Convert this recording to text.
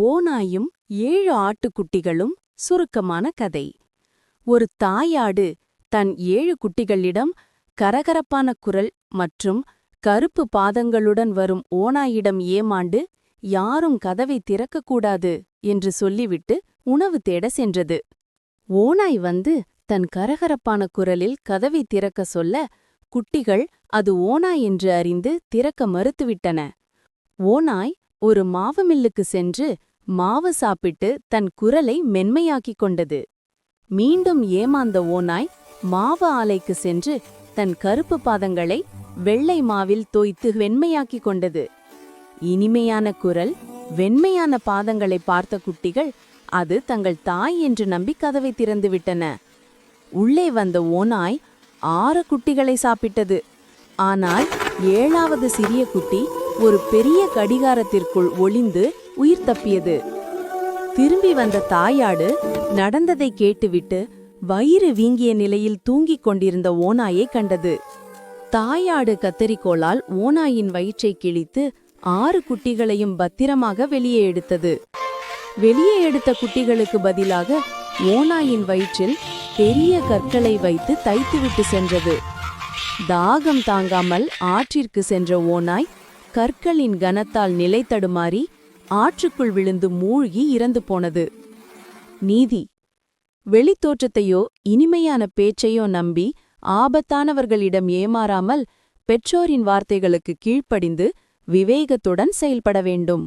ஓநாயும் ஏழு ஆட்டுக்குட்டிகளும் சுருக்கமான கதை. ஒரு தாயாடு தன் ஏழு குட்டிகளிடம் கரகரப்பான குரல் மற்றும் கருப்பு பாதங்களுடன் வரும் ஓநாயிடம் ஏமாண்டு யாரும் கதவை திறக்கக்கூடாது என்று சொல்லிவிட்டு உணவு தேட சென்றது. ஓநாய் வந்து தன் கரகரப்பான குரலில் கதவை திறக்க சொல்ல குட்டிகள் அது ஓநாய் என்று அறிந்து திறக்க மறுத்துவிட்டன. ஓநாய் ஒரு மாவு மில்லுக்கு சென்று மாவு சாப்பிட்டு தன் குரலை மென்மையாக்கிக் கொண்டது. மீண்டும் ஏமாந்த ஓநாய் மாவு ஆலைக்கு சென்று தன் கருப்பு பாதங்களை வெள்ளை மாவில் தோய்த்து வெண்மையாக்கிக் கொண்டது. இனிமையான குரல் வெண்மையான பாதங்களை பார்த்த குட்டிகள் அது தங்கள் தாய் என்று நம்பி கதவை திறந்துவிட்டன உள்ளே வந்த ஓநாய் ஆறு குட்டிகளை சாப்பிட்டது. ஆனால் ஏழாவது சிறிய குட்டி ஒரு பெரிய கடிகாரத்திற்குள் ஒளிந்து உயிர் தப்பியது. திரும்பி வந்த தாயாடு நடந்ததை கேட்டுவிட்டு வயிறு வீங்கிய நிலையில் தூங்கிக் கொண்டிருந்த ஓநாயை கண்டது. தாயாடு கத்தரிக்கோளால் ஓநாயின் வயிற்றை கிழித்து ஆறு குட்டிகளையும் பத்திரமாக வெளியே எடுத்தது. வெளியே எடுத்த குட்டிகளுக்கு பதிலாக ஓநாயின் வயிற்றில் பெரிய கற்களை வைத்து தைத்துவிட்டு சென்றது. தாகம் தாங்காமல் ஆற்றிற்கு சென்ற ஓநாய் கற்களின் கனத்தால் நிலை தடுமாறி ஆற்றுக்குள் விழுந்து மூழ்கி இறந்து போனது. நீதி. வெளித்தோற்றத்தையோ இனிமையான பேச்சையோ நம்பி ஆபத்தானவர்களிடம் ஏமாறாமல் பெற்றோரின் வார்த்தைகளுக்கு கீழ்ப்படிந்து விவேகத்துடன் செயல்பட வேண்டும்.